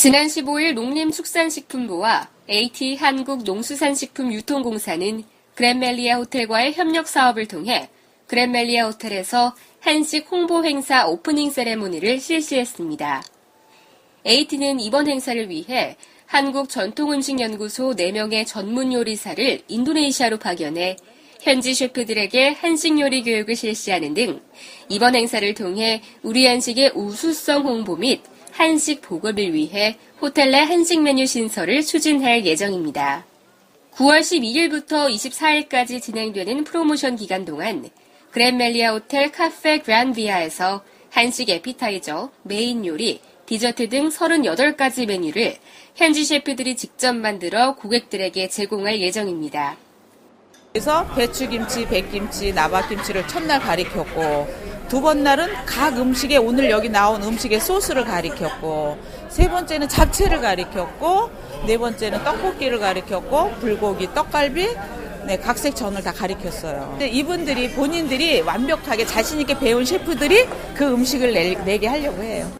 지난 15일 농림축산식품부와 AT 한국농수산식품유통공사는 그랜멜리아 호텔과의 협력 사업을 통해 그랜멜리아 호텔에서 한식 홍보 행사 오프닝 세레모니를 실시했습니다. AT는 이번 행사를 위해 한국 전통음식연구소 4명의 전문 요리사를 인도네시아로 파견해 현지 셰프들에게 한식 요리 교육을 실시하는 등 이번 행사를 통해 우리 한식의 우수성 홍보 및 한식 보급을 위해 호텔 내 한식 메뉴 신설을 추진할 예정입니다. 9월 12일부터 24일까지 진행되는 프로모션 기간 동안 그랜멜리아 호텔 카페 그란비아에서 한식 에피타이저, 메인 요리, 디저트 등 38가지 메뉴를 현지 셰프들이 직접 만들어 고객들에게 제공할 예정입니다. 그래서 배추김치, 백김치, 나박김치를 첫날 가리켰고 두 번 날은 각 음식에 오늘 여기 나온 음식의 소스를 가리켰고 세 번째는 잡채를 가리켰고 네 번째는 떡볶이를 가리켰고 불고기, 떡갈비, 네, 각색 전을 다 가리켰어요. 근데 이분들이 본인들이 완벽하게 자신 있게 배운 셰프들이 그 음식을 내, 내게 하려고 해요.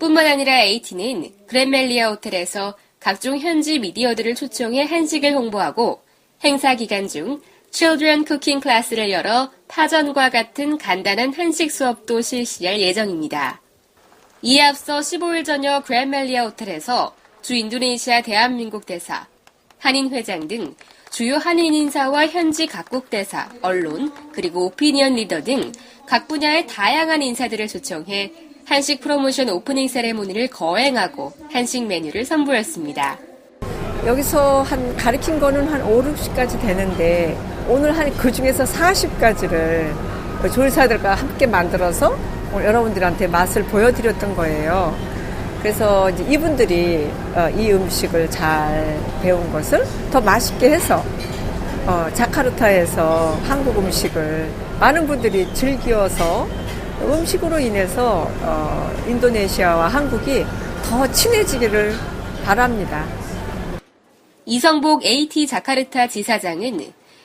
뿐만 아니라 AT는 그랜멜리아 호텔에서 각종 현지 미디어들을 초청해 한식을 홍보하고 행사 기간 중 Children Cooking 클래스를 열어 파전과 같은 간단한 한식 수업도 실시할 예정입니다. 이에 앞서 15일 저녁 그랜멜리아 호텔에서 주 인도네시아 대한민국 대사, 한인 회장 등 주요 한인 인사와 현지 각국 대사, 언론, 그리고 오피니언 리더 등 각 분야의 다양한 인사들을 초청해 한식 프로모션 오프닝 세레모니를 거행하고 한식 메뉴를 선보였습니다. 여기서 한 가리킨 거는 한 5, 60가지 되는데 오늘 한 그 중에서 40가지를 그 조리사들과 함께 만들어서 여러분들한테 맛을 보여드렸던 거예요. 그래서 이제 이분들이 어, 이 음식을 잘 배운 것을 더 맛있게 해서 어, 자카르타에서 한국 음식을 많은 분들이 즐겨서 음식으로 인해서 어, 인도네시아와 한국이 더 친해지기를 바랍니다. 이성복 AT 자카르타 지사장은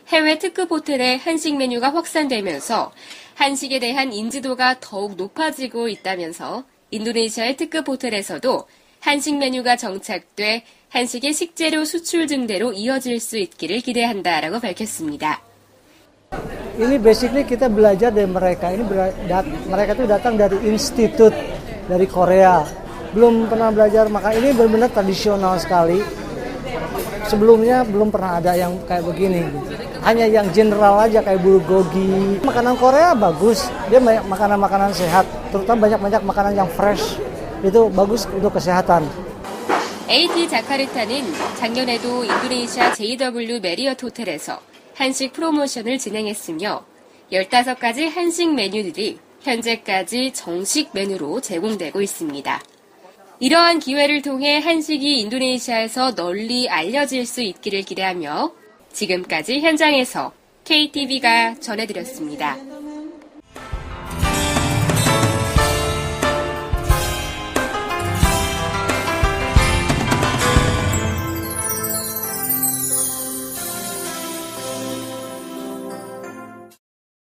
해외 특급 호텔의 한식 메뉴가 확산되면서 한식에 대한 인지도가 더욱 높아지고 있다면서 인도네시아의 특급 호텔에서도 한식 메뉴가 정착돼 한식의 식재료 수출 증대로 이어질 수 있기를 기대한다라고 밝혔습니다. ini basically kita belajar dari mereka. Ini dat- mereka itu datang dari institut dari Korea. Belum pernah belajar makan ini benar-benar tradisional sekali. Sebelumnya belum pernah ada yang kayak begini. Hanya yang general aja kayak bulgogi. Makanan Korea bagus. Dia banyak makanan-makanan sehat, terutama banyak-banyak makanan yang fresh. Itu bagus untuk kesehatan. AT 자카르타는 작년에도 인도네시아 JW 메리어트 호텔에서 한식 프로모션을 진행했으며 15가지 한식 메뉴들이 현재까지 정식 메뉴로 제공되고 있습니다. 이러한 기회를 통해 한식이 인도네시아에서 널리 알려질 수 있기를 기대하며 지금까지 현장에서 KTV가 전해드렸습니다.